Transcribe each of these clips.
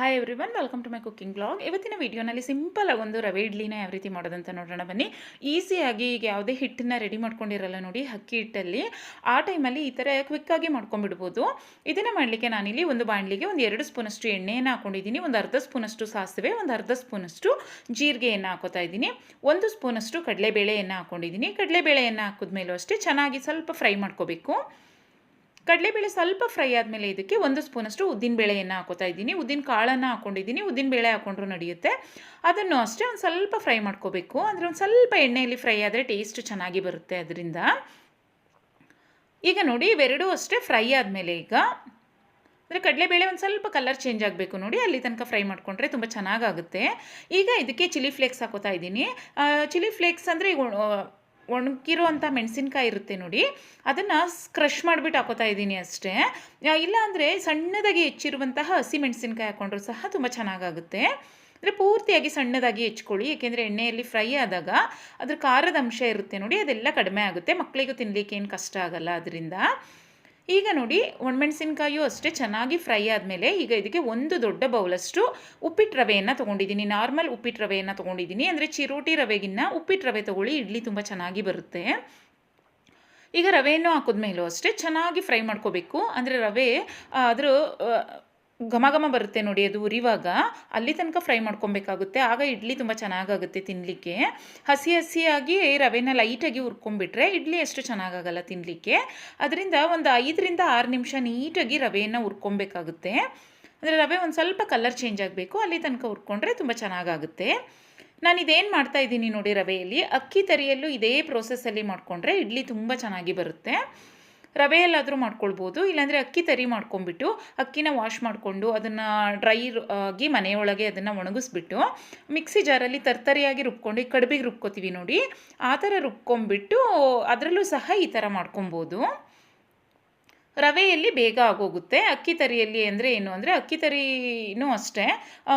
Hi everyone welcome to my cooking blog ಇವತ್ತಿನ ವಿಡಿಯೋನಲ್ಲಿ ಸಿಂಪಲಾಗಿ ಒಂದು ರವೆ ಇಡ್ಲಿನ ಯಾವ ರೀತಿ ಮಾಡೋದಂತ ನೋಡೋಣ. ಬನ್ನಿ. ಈಸಿಯಾಗಿ ಈಗ ಯಾವುದೇ ಹಿಟ್ಟನ್ನ ರೆಡಿ ಮಾಡ್ಕೊಂಡಿರಲ್ಲ ನೋಡಿ, ಅಕ್ಕಿ ಹಿಟ್ಟಲ್ಲಿ. ಆ ಟೈಮಲ್ಲಿ ಈ ಥರ ಕ್ವಿಕ್ಕಾಗಿ ಮಾಡ್ಕೊಂಡ್ಬಿಡ್ಬೋದು. ಇದನ್ನು ಮಾಡಲಿಕ್ಕೆ ನಾನಿಲ್ಲಿ ಒಂದು ಬಾಣಲಿಗೆ ಒಂದು ಎರಡು ಸ್ಪೂನಷ್ಟು ಎಣ್ಣೆಯನ್ನು ಹಾಕೊಂಡಿದ್ದೀನಿ. ಒಂದು ಅರ್ಧ ಸ್ಪೂನಷ್ಟು ಸಾಸಿವೆ, ಒಂದು ಅರ್ಧ ಸ್ಪೂನಷ್ಟು ಜೀರಿಗೆಯನ್ನು ಹಾಕೋತಾ ಇದ್ದೀನಿ. ಒಂದು ಸ್ಪೂನಷ್ಟು ಕಡಲೆಬೇಳೆಯನ್ನು ಹಾಕೊಂಡಿದ್ದೀನಿ. ಕಡಲೆಬೇಳೆಯನ್ನು ಹಾಕಿದ್ಮೇಲೂ ಅಷ್ಟೇ ಚೆನ್ನಾಗಿ ಸ್ವಲ್ಪ ಫ್ರೈ ಮಾಡ್ಕೋಬೇಕು. ಕಡಲೆಬೇಳೆ ಸ್ವಲ್ಪ ಫ್ರೈ ಆದಮೇಲೆ ಇದಕ್ಕೆ ಒಂದು ಸ್ಪೂನಷ್ಟು ಉದ್ದಿನಬೇಳೆಯನ್ನು ಹಾಕೋತಾ ಇದ್ದೀನಿ. ಉದ್ದಿನ ಕಾಳನ್ನು ಹಾಕೊಂಡಿದ್ದೀನಿ. ಉದ್ದಿನಬೇಳೆ ಹಾಕೊಂಡ್ರು ನಡೆಯುತ್ತೆ. ಅದನ್ನು ಅಷ್ಟೇ ಒಂದು ಸ್ವಲ್ಪ ಫ್ರೈ ಮಾಡ್ಕೋಬೇಕು. ಅಂದರೆ ಒಂದು ಸ್ವಲ್ಪ ಎಣ್ಣೆಯಲ್ಲಿ ಫ್ರೈ ಆದರೆ ಟೇಸ್ಟ್ ಚೆನ್ನಾಗಿ ಬರುತ್ತೆ ಅದರಿಂದ. ಈಗ ನೋಡಿ, ಇವೆರಡೂ ಅಷ್ಟೇ ಫ್ರೈ ಆದಮೇಲೆ ಈಗ. ಅಂದರೆ ಕಡಲೆಬೇಳೆ ಒಂದು ಸ್ವಲ್ಪ ಕಲರ್ ಚೇಂಜ್ ಆಗಬೇಕು ನೋಡಿ. ಅಲ್ಲಿ ತನಕ ಫ್ರೈ ಮಾಡಿಕೊಂಡ್ರೆ ತುಂಬ ಚೆನ್ನಾಗಾಗುತ್ತೆ. ಈಗ ಇದಕ್ಕೆ ಚಿಲ್ಲಿ ಫ್ಲೇಕ್ಸ್ ಹಾಕೋತಾ ಇದ್ದೀನಿ. ಚಿಲ್ಲಿ ಫ್ಲೇಕ್ಸ್ ಅಂದರೆ ಈಗ ಒಣಗಿರೋ ಅಂಥ ಮೆಣಸಿನ್ಕಾಯಿ ಇರುತ್ತೆ ನೋಡಿ, ಅದನ್ನು ಕ್ರಷ್ ಮಾಡಿಬಿಟ್ಟು ಹಾಕೋತಾ ಇದ್ದೀನಿ ಅಷ್ಟೇ. ಇಲ್ಲಾಂದರೆ ಸಣ್ಣದಾಗಿ ಹೆಚ್ಚಿರುವಂತಹ ಹಸಿ ಮೆಣಸಿನ್ಕಾಯಿ ಹಾಕ್ಕೊಂಡ್ರು ಸಹ ತುಂಬ ಚೆನ್ನಾಗಾಗುತ್ತೆ. ಅಂದರೆ ಪೂರ್ತಿಯಾಗಿ ಸಣ್ಣದಾಗಿ ಹೆಚ್ಕೊಳ್ಳಿ, ಏಕೆಂದರೆ ಎಣ್ಣೆಯಲ್ಲಿ ಫ್ರೈ ಆದಾಗ ಅದ್ರ ಖಾರದ ಅಂಶ ಇರುತ್ತೆ ನೋಡಿ, ಅದೆಲ್ಲ ಕಡಿಮೆ ಆಗುತ್ತೆ. ಮಕ್ಕಳಿಗೂ ತಿನ್ನಲಿಕ್ಕೆ ಏನು ಕಷ್ಟ ಆಗಲ್ಲ ಅದರಿಂದ. ಈಗ ನೋಡಿ ಒಣಮೆಣಸಿನ್ಕಾಯಿಯು ಅಷ್ಟೇ ಚೆನ್ನಾಗಿ ಫ್ರೈ ಆದಮೇಲೆ ಈಗ ಇದಕ್ಕೆ ಒಂದು ದೊಡ್ಡ ಬೌಲಷ್ಟು ಉಪ್ಪಿಟ್ಟು ರವೆಯನ್ನು ತೊಗೊಂಡಿದ್ದೀನಿ. ನಾರ್ಮಲ್ ಉಪ್ಪಿಟ್ಟು ರವೆಯನ್ನು ತೊಗೊಂಡಿದ್ದೀನಿ. ಅಂದರೆ ಚಿರೋಟಿ ರವೆಗಿನ್ನ ಉಪ್ಪಿಟ್ಟು ರವೆ ತೊಗೊಳ್ಳಿ, ಇಡ್ಲಿ ತುಂಬ ಚೆನ್ನಾಗಿ ಬರುತ್ತೆ. ಈಗ ರವೆಯನ್ನು ಹಾಕಿದ್ಮೇಲೂ ಅಷ್ಟೇ ಚೆನ್ನಾಗಿ ಫ್ರೈ ಮಾಡ್ಕೋಬೇಕು. ಅಂದರೆ ರವೆ ಅದ್ರ ಘಮ ಘಮ ಬರುತ್ತೆ ನೋಡಿ, ಅದು ಉರಿವಾಗ. ಅಲ್ಲಿ ತನಕ ಫ್ರೈ ಮಾಡ್ಕೊಬೇಕಾಗುತ್ತೆ. ಆಗ ಇಡ್ಲಿ ತುಂಬ ಚೆನ್ನಾಗಾಗುತ್ತೆ ತಿನ್ನಲಿಕ್ಕೆ ಹಸಿ ಹಸಿಯಾಗಿ ರವೆನ ಲೈಟಾಗಿ ಹುರ್ಕೊಂಡ್ಬಿಟ್ರೆ ಇಡ್ಲಿ ಅಷ್ಟು ಚೆನ್ನಾಗಾಗಲ್ಲ ತಿನ್ನಲಿಕ್ಕೆ ಅದರಿಂದ ಒಂದು ಐದರಿಂದ ಆರು ನಿಮಿಷ ನೀಟಾಗಿ ರವೆಯನ್ನು ಹುರ್ಕೊಬೇಕಾಗುತ್ತೆ. ಅಂದರೆ ರವೆ ಒಂದು ಸ್ವಲ್ಪ ಕಲರ್ ಚೇಂಜ್ ಆಗಬೇಕು. ಅಲ್ಲಿ ತನಕ ಹುರ್ಕೊಂಡ್ರೆ ತುಂಬ ಚೆನ್ನಾಗಾಗುತ್ತೆ. ನಾನು ಇದೇನು ಮಾಡ್ತಾ ಇದ್ದೀನಿ ನೋಡಿ ರವೆಯಲ್ಲಿ. ಅಕ್ಕಿ ತರಿಯಲ್ಲೂ ಇದೇ ಪ್ರೋಸೆಸ್ಸಲ್ಲಿ ಮಾಡಿಕೊಂಡ್ರೆ ಇಡ್ಲಿ ತುಂಬ ಚೆನ್ನಾಗಿ ಬರುತ್ತೆ. ರವೆಯಲ್ಲಾದರೂ ಮಾಡ್ಕೊಳ್ಬೋದು, ಇಲ್ಲಾಂದರೆ ಅಕ್ಕಿ ತರಿ ಮಾಡ್ಕೊಂಬಿಟ್ಟು ಅಕ್ಕಿನ ವಾಶ್ ಮಾಡಿಕೊಂಡು ಅದನ್ನು ಡ್ರೈ ಆಗಿ ಮನೆಯೊಳಗೆ ಅದನ್ನು ಒಣಗಿಸ್ಬಿಟ್ಟು ಮಿಕ್ಸಿ ಜಾರಲ್ಲಿ ತರ್ತರಿಯಾಗಿ ರುಬ್ಕೊಂಡು ಕಡುಬಿಗೆ ರುಬ್ಕೋತೀವಿ ನೋಡಿ, ಆ ಥರ ರುಬ್ಕೊಂಬಿಟ್ಟು ಅದರಲ್ಲೂ ಸಹ ಈ ಥರ ಮಾಡ್ಕೊಬೋದು ರವೆಯಲ್ಲಿ ಬೇಗ ಆಗೋಗುತ್ತೆ, ಅಕ್ಕಿ ತರಿಯಲ್ಲಿ ಅಂದರೆ ಏನು ಅಂದರೆ ಅಕ್ಕಿ ತರಿನೂ ಅಷ್ಟೇ.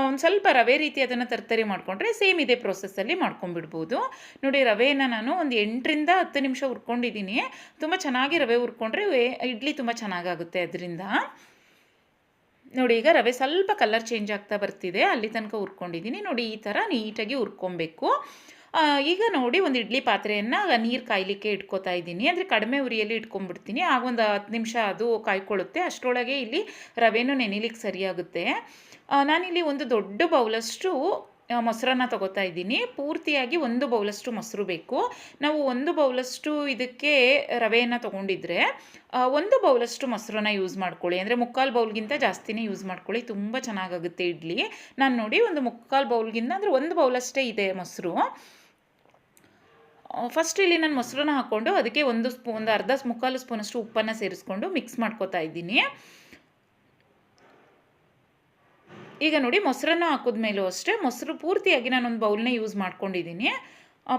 ಒಂದು ಸ್ವಲ್ಪ ರವೆ ರೀತಿ ಅದನ್ನು ತರ್ತರಿ ಮಾಡಿಕೊಂಡ್ರೆ ಸೇಮ್ ಇದೇ ಪ್ರೊಸೆಸ್ಸಲ್ಲಿ ಮಾಡ್ಕೊಂಡ್ಬಿಡ್ಬೋದು. ನೋಡಿ ರವೆಯನ್ನು ನಾನು ಒಂದು ಎಂಟರಿಂದ ಹತ್ತು ನಿಮಿಷ ಹುರ್ಕೊಂಡಿದ್ದೀನಿ. ತುಂಬ ಚೆನ್ನಾಗಿ ರವೆ ಹುರ್ಕೊಂಡ್ರೆ ಇಡ್ಲಿ ತುಂಬ ಚೆನ್ನಾಗಾಗುತ್ತೆ ಅದರಿಂದ. ನೋಡಿ ಈಗ ರವೆ ಸ್ವಲ್ಪ ಕಲರ್ ಚೇಂಜ್ ಆಗ್ತಾ ಬರ್ತಿದೆ, ಅಲ್ಲಿ ತನಕ ಹುರ್ಕೊಂಡಿದ್ದೀನಿ. ನೋಡಿ ಈ ಥರ ನೀಟಾಗಿ ಹುರ್ಕೊಬೇಕು. ಈಗ ನೋಡಿ ಒಂದು ಇಡ್ಲಿ ಪಾತ್ರೆಯನ್ನು ನೀರು ಕಾಯಲಿಕ್ಕೆ ಇಟ್ಕೋತಾ ಇದ್ದೀನಿ. ಅಂದರೆ ಕಡಿಮೆ ಉರಿಯಲ್ಲಿ ಇಟ್ಕೊಂಡ್ಬಿಡ್ತೀನಿ. ಆಗ ಒಂದು ಹತ್ತು ನಿಮಿಷ ಅದು ಕಾಯ್ಕೊಳ್ಳುತ್ತೆ. ಅಷ್ಟರೊಳಗೆ ಇಲ್ಲಿ ರವೆನೂ ನೆನಿಲಿಕ್ಕೆ ಸರಿಯಾಗುತ್ತೆ. ನಾನಿಲ್ಲಿ ಒಂದು ದೊಡ್ಡ ಬೌಲಷ್ಟು ಮೊಸರನ್ನ ತಗೋತಾ ಇದ್ದೀನಿ. ಪೂರ್ತಿಯಾಗಿ ಒಂದು ಬೌಲಷ್ಟು ಮೊಸರು ಬೇಕು. ನಾವು ಒಂದು ಬೌಲಷ್ಟು ಇದಕ್ಕೆ ರವೆಯನ್ನು ತೊಗೊಂಡಿದ್ರೆ ಒಂದು ಬೌಲಷ್ಟು ಮೊಸರನ್ನ ಯೂಸ್ ಮಾಡ್ಕೊಳ್ಳಿ. ಅಂದರೆ ಮುಕ್ಕಾಲು ಬೌಲ್ಗಿಂತ ಜಾಸ್ತಿನೇ ಯೂಸ್ ಮಾಡ್ಕೊಳ್ಳಿ. ತುಂಬ ಚೆನ್ನಾಗಾಗುತ್ತೆ ಇಡ್ಲಿ. ನಾನು ನೋಡಿ ಒಂದು ಮುಕ್ಕಾಲು ಬೌಲ್ಗಿಂತ ಅಂದರೆ ಒಂದು ಬೌಲಷ್ಟೇ ಇದೆ ಮೊಸರು. ಫಸ್ಟ್ ಇಲ್ಲಿ ನಾನು ಮೊಸರನ್ನ ಹಾಕ್ಕೊಂಡು ಅದಕ್ಕೆ ಒಂದು ಸ್ಪೂ, ಒಂದು ಅರ್ಧ ಮುಕ್ಕಾಲು ಸ್ಪೂನಷ್ಟು ಉಪ್ಪನ್ನು ಸೇರಿಸ್ಕೊಂಡು ಮಿಕ್ಸ್ ಮಾಡ್ಕೋತಾ ಇದ್ದೀನಿ. ಈಗ ನೋಡಿ ಮೊಸರನ್ನು ಹಾಕಿದ್ಮೇಲೂ ಅಷ್ಟೇ ಮೊಸರು ಪೂರ್ತಿಯಾಗಿ ನಾನೊಂದು ಬೌಲ್ನ ಯೂಸ್ ಮಾಡ್ಕೊಂಡಿದ್ದೀನಿ.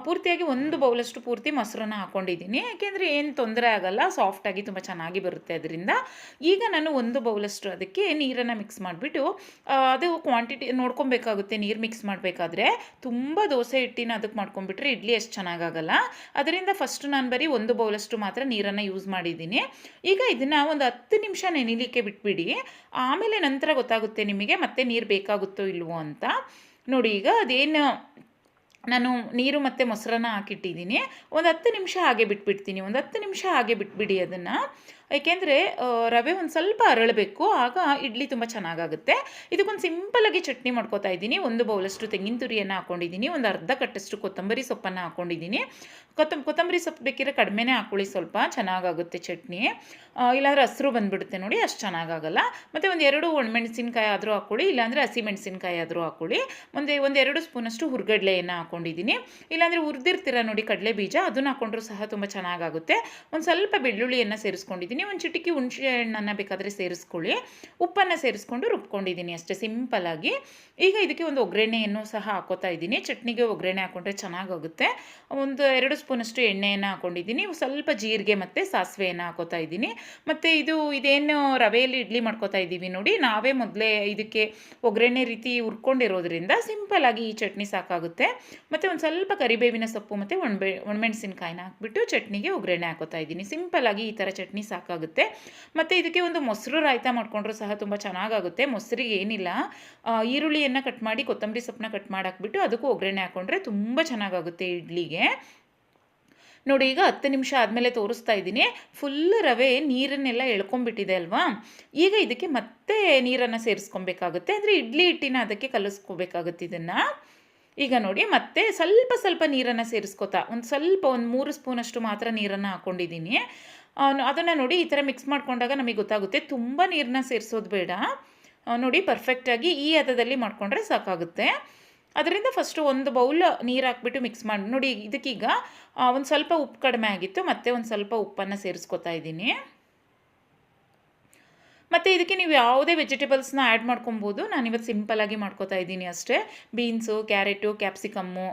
ಪೂರ್ತಿಯಾಗಿ ಒಂದು ಬೌಲಷ್ಟು ಪೂರ್ತಿ ಮೊಸರನ್ನ ಹಾಕ್ಕೊಂಡಿದ್ದೀನಿ ಯಾಕೆಂದರೆ ಏನು ತೊಂದರೆ ಆಗಲ್ಲ ಸಾಫ್ಟಾಗಿ ತುಂಬ ಚೆನ್ನಾಗಿ ಬರುತ್ತೆ ಅದರಿಂದ. ಈಗ ನಾನು ಒಂದು ಬೌಲಷ್ಟು ಅದಕ್ಕೆ ನೀರನ್ನು ಮಿಕ್ಸ್ ಮಾಡಿಬಿಟ್ಟು ಅದು ಕ್ವಾಂಟಿಟಿ ನೋಡ್ಕೊಬೇಕಾಗುತ್ತೆ, ನೀರು ಮಿಕ್ಸ್ ಮಾಡಬೇಕಾದ್ರೆ. ತುಂಬ ದೋಸೆ ಹಿಟ್ಟಿನ ಅದಕ್ಕೆ ಮಾಡ್ಕೊಂಬಿಟ್ರೆ ಇಡ್ಲಿ ಎಷ್ಟು ಚೆನ್ನಾಗಾಗಲ್ಲ. ಅದರಿಂದ ಫಸ್ಟ್ ನಾನು ಬರೀ ಒಂದು ಬೌಲಷ್ಟು ಮಾತ್ರ ನೀರನ್ನು ಯೂಸ್ ಮಾಡಿದ್ದೀನಿ. ಈಗ ಇದನ್ನು ಒಂದು ಹತ್ತು ನಿಮಿಷ ನೆನಿಲಿಕ್ಕೆ ಬಿಟ್ಬಿಡಿ. ಆಮೇಲೆ ನಂತರ ಗೊತ್ತಾಗುತ್ತೆ ನಿಮಗೆ ಮತ್ತೆ ನೀರು ಬೇಕಾಗುತ್ತೋ ಇಲ್ವೋ ಅಂತ. ನೋಡಿ, ಈಗ ಅದೇನು ನಾನು ನೀರು ಮತ್ತು ಮೊಸರನ್ನ ಹಾಕಿಟ್ಟಿದ್ದೀನಿ. ಒಂದು ಹತ್ತು ನಿಮಿಷ ಹಾಗೆ ಬಿಟ್ಬಿಡ್ತೀನಿ. ಒಂದು ಹತ್ತು ನಿಮಿಷ ಹಾಗೆ ಬಿಟ್ಬಿಡಿ ಅದನ್ನು. ಏಕೆಂದರೆ ರವೆ ಒಂದು ಸ್ವಲ್ಪ ಅರಳಬೇಕು, ಆಗ ಇಡ್ಲಿ ತುಂಬ ಚೆನ್ನಾಗಾಗುತ್ತೆ. ಇದಕ್ಕೊಂದು ಸಿಂಪಲಾಗಿ ಚಟ್ನಿ ಮಾಡ್ಕೋತಾ ಇದ್ದೀನಿ. ಒಂದು ಬೌಲಷ್ಟು ತೆಂಗಿನ ತುರಿಯನ್ನು ಹಾಕೊಂಡಿದ್ದೀನಿ, ಒಂದು ಅರ್ಧ ಕಟ್ಟಷ್ಟು ಕೊತ್ತಂಬರಿ ಸೊಪ್ಪನ್ನು ಹಾಕೊಂಡಿದ್ದೀನಿ. ಕೊತ್ತಂಬ ಕೊತ್ತಂಬರಿ ಸೊಪ್ಪು ಬೇಕಿದ್ರೆ ಕಡಿಮೆನೇ ಹಾಕ್ಕೊಳ್ಳಿ ಸ್ವಲ್ಪ ಚೆನ್ನಾಗಾಗುತ್ತೆ ಚಟ್ನಿ. ಇಲ್ಲಾಂದರೆ ಹಸಿರು ಬಂದುಬಿಡುತ್ತೆ ನೋಡಿ, ಅಷ್ಟು ಚೆನ್ನಾಗಾಗಲ್ಲ. ಮತ್ತು ಒಂದು ಎರಡು ಒಣಮೆಣಸಿನ್ಕಾಯಿ ಆದರೂ ಹಾಕ್ಕೊಳ್ಳಿ ಇಲ್ಲಾಂದರೆ ಹಸಿ ಮೆಣಸಿನ್ಕಾಯಿ ಆದರೂ ಹಾಕ್ಕೊಳ್ಳಿ ಒಂದೇ, ಒಂದು ಎರಡು ಸ್ಪೂನಷ್ಟು ಹುರ್ಗಡ್ಲೆಯನ್ನು ಹಾಕೊಂಡಿದ್ದೀನಿ. ಇಲ್ಲಾಂದರೆ ಹುರಿದಿರ್ತೀರ ನೋಡಿ ಕಡಲೆ ಬೀಜ ಅದನ್ನು ಹಾಕೊಂಡ್ರೂ ಸಹ ತುಂಬ ಚೆನ್ನಾಗಾಗುತ್ತೆ. ಒಂದು ಸ್ವಲ್ಪ ಬೆಳ್ಳುಳ್ಳಿಯನ್ನು ಸೇರಿಸ್ಕೊಂಡಿದ್ದೀನಿ. ಒಂದು ಚಿಟಿಕಿ ಹುಣಸೆ ಹಣ್ಣನ್ನು ಬೇಕಾದರೆ ಸೇರಿಸ್ಕೊಳ್ಳಿ. ಉಪ್ಪನ್ನು ಸೇರಿಸ್ಕೊಂಡು ರುಬ್ಕೊಂಡಿದ್ದೀನಿ ಅಷ್ಟೇ ಸಿಂಪಲ್ಲಾಗಿ ಈಗ ಇದಕ್ಕೆ ಒಂದು ಒಗ್ಗರಣೆಯನ್ನು ಸಹ ಹಾಕೋತಾ ಇದ್ದೀನಿ. ಚಟ್ನಿಗೆ ಒಗ್ಗರಣೆ ಹಾಕ್ಕೊಂಡ್ರೆ ಚೆನ್ನಾಗಾಗುತ್ತೆ. ಒಂದು ಎರಡು ಸ್ಪೂನಷ್ಟು ಎಣ್ಣೆಯನ್ನು ಹಾಕ್ಕೊಂಡಿದ್ದೀನಿ ಸ್ವಲ್ಪ ಜೀರಿಗೆ ಮತ್ತು ಸಾಸಿವೆಯನ್ನು ಹಾಕೋತಾ ಇದ್ದೀನಿ. ಮತ್ತು ಇದು ಇದೇನು ರವೆಯಲ್ಲಿ ಇಡ್ಲಿ ಮಾಡ್ಕೋತಾ ಇದ್ದೀವಿ ನೋಡಿ. ನಾವೇ ಮೊದಲೇ ಇದಕ್ಕೆ ಒಗ್ಗರಣೆ ರೀತಿ ಹುರ್ಕೊಂಡಿರೋದ್ರಿಂದ ಸಿಂಪಲ್ಲಾಗಿ ಈ ಚಟ್ನಿ ಸಾಕಾಗುತ್ತೆ. ಮತ್ತು ಒಂದು ಸ್ವಲ್ಪ ಕರಿಬೇವಿನ ಸೊಪ್ಪು ಮತ್ತು ಒಣಬೆ, ಒಣಮೆಣಸಿನಕಾಯಿನ ಹಾಕ್ಬಿಟ್ಟು ಚಟ್ನಿಗೆ ಒಗ್ಗರಣೆ ಹಾಕೋತಾ ಇದ್ದೀನಿ. ಸಿಂಪಲ್ಲಾಗಿ ಈ ಥರ ಚಟ್ನಿ ಸಾಕು ಸಾಕಾಗುತ್ತೆ. ಮತ್ತು ಇದಕ್ಕೆ ಒಂದು ಮೊಸರು ರಾಯ್ತ ಮಾಡಿಕೊಂಡ್ರೂ ಸಹ ತುಂಬ ಚೆನ್ನಾಗಾಗುತ್ತೆ. ಮೊಸರಿಗೆ ಏನಿಲ್ಲ ಈರುಳ್ಳಿಯನ್ನು ಕಟ್ ಮಾಡಿ ಕೊತ್ತಂಬರಿ ಸೊಪ್ಪನ್ನ ಕಟ್ ಮಾಡಾಕ್ಬಿಟ್ಟು ಅದಕ್ಕೂ ಒಗ್ಗರಣೆ ಹಾಕ್ಕೊಂಡ್ರೆ ತುಂಬ ಚೆನ್ನಾಗಾಗುತ್ತೆ ಇಡ್ಲಿಗೆ. ನೋಡಿ, ಈಗ ಹತ್ತು ನಿಮಿಷ ಆದಮೇಲೆ ತೋರಿಸ್ತಾ ಇದ್ದೀನಿ. ಫುಲ್ ರವೆ ನೀರನ್ನೆಲ್ಲ ಎಳ್ಕೊಂಬಿಟ್ಟಿದೆ ಅಲ್ವಾ? ಈಗ ಇದಕ್ಕೆ ಮತ್ತೆ ನೀರನ್ನು ಸೇರಿಸ್ಕೊಬೇಕಾಗುತ್ತೆ. ಅಂದರೆ ಇಡ್ಲಿ ಹಿಟ್ಟಿನ ಅದಕ್ಕೆ ಕಲಿಸ್ಕೋಬೇಕಾಗುತ್ತೆ ಇದನ್ನು. ಈಗ ನೋಡಿ, ಮತ್ತೆ ಸ್ವಲ್ಪ ಸ್ವಲ್ಪ ನೀರನ್ನು ಸೇರಿಸ್ಕೊತಾ, ಒಂದು ಸ್ವಲ್ಪ, ಒಂದು ಮೂರು ಸ್ಪೂನಷ್ಟು ಮಾತ್ರ ನೀರನ್ನು ಹಾಕ್ಕೊಂಡಿದ್ದೀನಿ ಅದನ್ನು ನೋಡಿ ಈ ಥರ ಮಿಕ್ಸ್ ಮಾಡ್ಕೊಂಡಾಗ ನಮಗೆ ಗೊತ್ತಾಗುತ್ತೆ. ತುಂಬ ನೀರನ್ನ ಸೇರಿಸೋದು ಬೇಡ. ನೋಡಿ ಪರ್ಫೆಕ್ಟಾಗಿ ಈ ಹದದಲ್ಲಿ ಮಾಡಿಕೊಂಡ್ರೆ ಸಾಕಾಗುತ್ತೆ. ಅದರಿಂದ ಫಸ್ಟು ಒಂದು ಬೌಲ್ ನೀರು ಹಾಕ್ಬಿಟ್ಟು ಮಿಕ್ಸ್ ಮಾಡಿ ನೋಡಿ ಇದಕ್ಕೀಗ ಒಂದು ಸ್ವಲ್ಪ ಉಪ್ಪು ಕಡಿಮೆ ಆಗಿತ್ತು. ಮತ್ತೆ ಒಂದು ಸ್ವಲ್ಪ ಉಪ್ಪನ್ನು ಸೇರಿಸ್ಕೊತಾ ಇದ್ದೀನಿ. ಮತ್ತು ಇದಕ್ಕೆ ನೀವು ಯಾವುದೇ ವೆಜಿಟೇಬಲ್ಸ್ನ ಆ್ಯಡ್ ಮಾಡ್ಕೊಬೋದು. ನಾನಿವತ್ತು ಸಿಂಪಲಾಗಿ ಮಾಡ್ಕೊತಾ ಇದ್ದೀನಿ ಅಷ್ಟೇ. ಬೀನ್ಸು ಕ್ಯಾರೆಟು ಕ್ಯಾಪ್ಸಿಕಮ್ಮು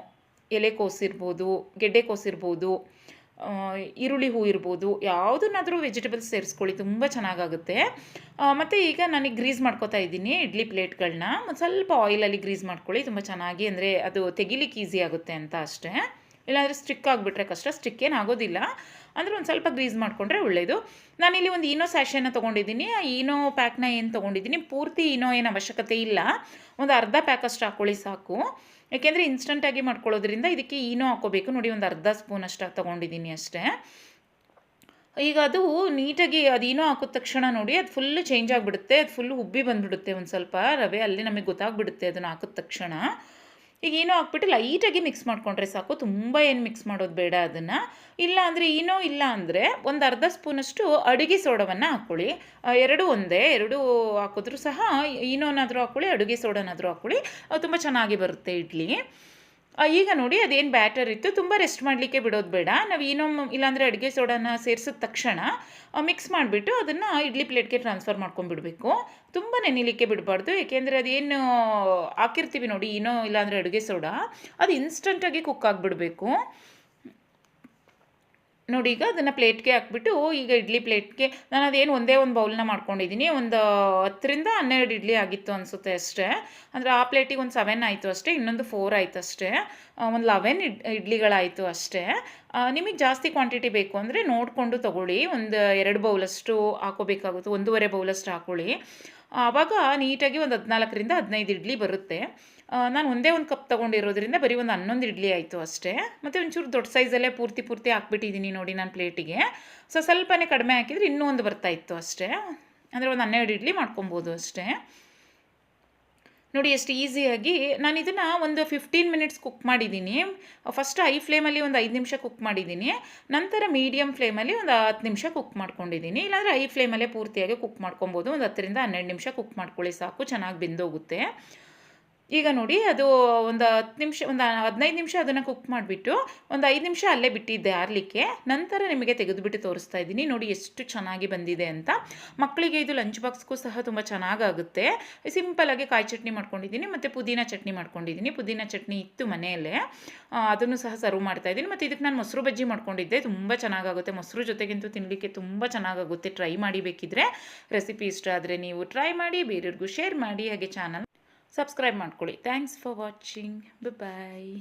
ಎಲೆಕೋಸು ಇರ್ಬೋದು ಗೆಡ್ಡೆಕೋಸು ಇರ್ಬೋದು ಆ, ಈರುಳ್ಳಿ ಹೂ ಇರ್ಬೋದು, ಯಾವುದನ್ನಾದರೂ ವೆಜಿಟೇಬಲ್ಸ್ ಸೇರಿಸ್ಕೊಳ್ಳಿ, ತುಂಬ ಚೆನ್ನಾಗಾಗುತ್ತೆ. ಮತ್ತು ಈಗ ನನಗೆ ಗ್ರೀಸ್ ಮಾಡ್ಕೊತಾ ಇದ್ದೀನಿ ಇಡ್ಲಿ ಪ್ಲೇಟ್ಗಳನ್ನ ಒಂದು ಸ್ವಲ್ಪ ಆಯಿಲಲ್ಲಿ ಗ್ರೀಸ್ ಮಾಡ್ಕೊಳ್ಳಿ, ತುಂಬ ಚೆನ್ನಾಗಿ ಅಂದರೆ ಅದು ತೆಗಿಲಿಕ್ಕೆ ಈಸಿ ಆಗುತ್ತೆ ಅಂತ ಅಷ್ಟೇ. ಇಲ್ಲಾಂದರೆ ಸ್ಟಿಕ್ ಆಗಿಬಿಟ್ರೆ ಕಷ್ಟ ಸ್ಟಿಕ್ ಏನು ಆಗೋದಿಲ್ಲ. ಅಂದರೆ ಒಂದು ಸ್ವಲ್ಪ ಗ್ರೀಸ್ ಮಾಡಿಕೊಂಡ್ರೆ ಒಳ್ಳೆಯದು ನಾನಿಲ್ಲಿ ಒಂದು ಇನೋ ಸ್ಯಾಷನ್ನ ತೊಗೊಂಡಿದ್ದೀನಿ. ಆ ಇನೋ ಪ್ಯಾಕ್ನ ಏನು ತೊಗೊಂಡಿದ್ದೀನಿ? ಪೂರ್ತಿ ಇನೋ ಏನು ಅವಶ್ಯಕತೆ ಇಲ್ಲ. ಒಂದು ಅರ್ಧ ಪ್ಯಾಕ್ ಅಷ್ಟು ಹಾಕ್ಕೊಳ್ಳಿ ಸಾಕು. ಯಾಕೆಂದರೆ ಇನ್ಸ್ಟಂಟಾಗಿ ಮಾಡ್ಕೊಳ್ಳೋದ್ರಿಂದ ಇದಕ್ಕೆ ಇನೋ ಹಾಕೋಬೇಕು. ನೋಡಿ, ಒಂದು ಅರ್ಧ ಸ್ಪೂನ್ ಅಷ್ಟು ತೊಗೊಂಡಿದ್ದೀನಿ ಅಷ್ಟೇ. ಈಗ ಅದು ನೀಟಾಗಿ ಅದು ಏನೋ ಹಾಕಿದ ತಕ್ಷಣ ನೋಡಿ, ಅದು ಫುಲ್ಲು ಚೇಂಜ್ ಆಗಿಬಿಡುತ್ತೆ. ಅದು ಫುಲ್ಲು ಉಬ್ಬಿ ಬಂದುಬಿಡುತ್ತೆ ಒಂದು ಸ್ವಲ್ಪ ರವೆ. ಅಲ್ಲಿ ನಮಗೆ ಗೊತ್ತಾಗ್ಬಿಡುತ್ತೆ ಅದನ್ನು ಹಾಕಿದ ತಕ್ಷಣ. ಈಗ ಏನೋ ಹಾಕ್ಬಿಟ್ಟು ಲೈಟಾಗಿ ಮಿಕ್ಸ್ ಮಾಡ್ಕೊಂಡ್ರೆ ಸಾಕು. ತುಂಬ ಏನು ಮಿಕ್ಸ್ ಮಾಡೋದು ಬೇಡ ಅದನ್ನು. ಇಲ್ಲ ಅಂದರೆ ಏನೋ ಇಲ್ಲ ಅಂದರೆ ಒಂದು ಅರ್ಧ ಸ್ಪೂನಷ್ಟು ಅಡುಗೆ ಸೋಡವನ್ನು ಹಾಕ್ಕೊಳ್ಳಿ ಎರಡು ಒಂದೇ, ಎರಡು ಹಾಕಿದ್ರೂ ಸಹ ಏನೋನಾದರೂ ಹಾಕ್ಕೊಳ್ಳಿ ಅಡುಗೆ ಸೋಡನಾದರೂ ಹಾಕ್ಕೊಳ್ಳಿ ತುಂಬ ಚೆನ್ನಾಗಿ ಬರುತ್ತೆ ಇಡ್ಲಿ. ಈಗ ನೋಡಿ, ಅದೇನು ಬ್ಯಾಟರ್ ಇತ್ತು, ತುಂಬ ರೆಸ್ಟ್ ಮಾಡಲಿಕ್ಕೆ ಬಿಡೋದು ಬೇಡ. ನಾವು ಏನೋ ಇಲ್ಲಾಂದರೆ ಅಡುಗೆ ಸೋಡಾನ ಸೇರಿಸಿದ ತಕ್ಷಣ ಮಿಕ್ಸ್ ಮಾಡಿಬಿಟ್ಟು ಅದನ್ನು ಇಡ್ಲಿ ಪ್ಲೇಟ್ಗೆ ಟ್ರಾನ್ಸ್ಫರ್ ಮಾಡ್ಕೊಂಡ್ಬಿಡ್ಬೇಕು ತುಂಬ ನೆನಿಲಿಕ್ಕೆ ಬಿಡಬಾರ್ದು, ಏಕೆಂದರೆ ಅದೇನು ಹಾಕಿರ್ತೀವಿ ನೋಡಿ, ಏನೋ ಇಲ್ಲಾಂದರೆ ಅಡುಗೆ ಸೋಡಾ, ಅದು ಇನ್ಸ್ಟಂಟಾಗಿ ಕುಕ್ ಆಗಿಬಿಡಬೇಕು. ನೋಡಿ, ಈಗ ಅದನ್ನು ಪ್ಲೇಟ್ಗೆ ಹಾಕ್ಬಿಟ್ಟು, ಈಗ ಇಡ್ಲಿ ಪ್ಲೇಟ್ಗೆ ನಾನು ಅದೇನು ಒಂದೇ ಒಂದು ಬೌಲ್ನ ಮಾಡ್ಕೊಂಡಿದ್ದೀನಿ ಒಂದು ಹತ್ತರಿಂದ ಹನ್ನೆರಡು ಇಡ್ಲಿ ಆಗಿತ್ತು ಅನಿಸುತ್ತೆ ಅಷ್ಟೇ. ಅಂದರೆ ಆ ಪ್ಲೇಟಿಗೆ ಒಂದು ಸೆವೆನ್ ಆಯಿತು ಅಷ್ಟೇ, ಇನ್ನೊಂದು ಫೋರ್ ಆಯಿತು ಅಷ್ಟೇ. ಒಂದು ಲೆವೆನ್ ಇಡ್, ಇಡ್ಲಿಗಳಾಯಿತು ಅಷ್ಟೇ. ನಿಮಗೆ ಜಾಸ್ತಿ ಕ್ವಾಂಟಿಟಿ ಬೇಕು ಅಂದರೆ ನೋಡಿಕೊಂಡು ತೊಗೊಳ್ಳಿ. ಒಂದು, ಎರಡು ಬೌಲಷ್ಟು ಹಾಕೋಬೇಕಾಗುತ್ತೆ, ಒಂದೂವರೆ ಬೌಲಷ್ಟು ಹಾಕ್ಕೊಳ್ಳಿ ಆವಾಗ ನೀಟಾಗಿ ಒಂದು ಹದಿನಾಲ್ಕರಿಂದ ಹದಿನೈದು ಇಡ್ಲಿ ಬರುತ್ತೆ. ನಾನು ಒಂದೇ ಒಂದು ಕಪ್ ತೊಗೊಂಡಿರೋದ್ರಿಂದ ಬರೀ ಒಂದು ಹನ್ನೊಂದು ಇಡ್ಲಿ ಆಯಿತು ಅಷ್ಟೇ. ಮತ್ತು ಒಂಚೂರು ದೊಡ್ಡ ಸೈಜಲ್ಲೇ ಪೂರ್ತಿ ಪೂರ್ತಿ ಹಾಕ್ಬಿಟ್ಟಿದ್ದೀನಿ ನೋಡಿ ನಾನು ಪ್ಲೇಟಿಗೆ. ಸೊ, ಸ್ವಲ್ಪನೇ ಕಡಿಮೆ ಹಾಕಿದರೆ ಇನ್ನೂ ಒಂದು ಬರ್ತಾಯಿತ್ತು ಅಷ್ಟೇ. ಅಂದರೆ ಒಂದು ಹನ್ನೆರಡು ಇಡ್ಲಿ ಮಾಡ್ಕೊಬೋದು ಅಷ್ಟೇ. ನೋಡಿ, ಎಷ್ಟು ಈಸಿಯಾಗಿ ನಾನು ಇದನ್ನು ಒಂದು ಫಿಫ್ಟೀನ್ ಮಿನಿಟ್ಸ್ ಕುಕ್ ಮಾಡಿದ್ದೀನಿ. ಫಸ್ಟ್ ಹೈ ಫ್ಲೇಮಲ್ಲಿ ಒಂದು ಐದು ನಿಮಿಷ ಕುಕ್ ಮಾಡಿದ್ದೀನಿ. ನಂತರ ಮೀಡಿಯಮ್ ಫ್ಲೇಮಲ್ಲಿ ಒಂದು ಹತ್ತು ನಿಮಿಷ ಕುಕ್ ಮಾಡ್ಕೊಂಡಿದ್ದೀನಿ. ಇಲ್ಲಾಂದರೆ ಹೈ ಫ್ಲೇಮಲ್ಲೇ ಪೂರ್ತಿಯಾಗಿ ಕುಕ್ ಮಾಡ್ಕೊಬೋದು. ಒಂದು ಹತ್ತರಿಂದ ಹನ್ನೆರಡು ನಿಮಿಷ ಕುಕ್ ಮಾಡ್ಕೊಳ್ಳಿ, ಸಾಕು, ಚೆನ್ನಾಗಿ ಬೆಂದೋಗುತ್ತೆ. ಈಗ ನೋಡಿ ಅದು ಒಂದು ಹತ್ತು ನಿಮಿಷ, ಒಂದು ಹದಿನೈದು ನಿಮಿಷ ಅದನ್ನು ಕುಕ್ ಮಾಡಿಬಿಟ್ಟು ಒಂದು ಐದು ನಿಮಿಷ ಅಲ್ಲೇ ಬಿಟ್ಟಿದ್ದೆ ಆರಲಿಕ್ಕೆ. ನಂತರ ನಿಮಗೆ ತೆಗೆದುಬಿಟ್ಟು ತೋರಿಸ್ತಾ ಇದ್ದೀನಿ. ನೋಡಿ ಎಷ್ಟು ಚೆನ್ನಾಗಿ ಬಂದಿದೆ ಅಂತ. ಮಕ್ಕಳಿಗೆ ಇದು ಲಂಚ್ ಬಾಕ್ಸ್ಗೂ ಸಹ ತುಂಬ ಚೆನ್ನಾಗಾಗುತ್ತೆ. ಸಿಂಪಲಾಗಿ ಕಾಯಿ ಚಟ್ನಿ ಮಾಡ್ಕೊಂಡಿದ್ದೀನಿ ಮತ್ತು ಪುದೀನ ಚಟ್ನಿ ಮಾಡ್ಕೊಂಡಿದ್ದೀನಿ. ಪುದೀನ ಚಟ್ನಿ ಇತ್ತು ಮನೆಯಲ್ಲೇ. ಅದನ್ನು ಸಹ ಸರ್ವ್ ಮಾಡ್ತಾ ಇದ್ದೀನಿ. ಮತ್ತು ಇದಕ್ಕೆ ನಾನು ಮೊಸರು ಬಜ್ಜಿ ಮಾಡ್ಕೊಂಡಿದ್ದೆ. ತುಂಬ ಚೆನ್ನಾಗಾಗುತ್ತೆ. ಮೊಸರು ಜೊತೆಗಿಂತೂ ತಿನ್ನಲಿಕ್ಕೆ ತುಂಬ ಚೆನ್ನಾಗಾಗುತ್ತೆ. ಟ್ರೈ ಮಾಡಿಬೇಕಿದ್ರೆ ರೆಸಿಪಿ ಇಷ್ಟ ಆದರೆ ನೀವು ಟ್ರೈ ಮಾಡಿ, ಬೇರೆಯವ್ರಿಗೂ ಶೇರ್ ಮಾಡಿ. ಹಾಗೆ ಚಾನಲ್ ಸಬ್ಸ್ಕ್ರೈಬ್ ಮಾಡ್ಕೊಳ್ಳಿ. Thanks for watching bye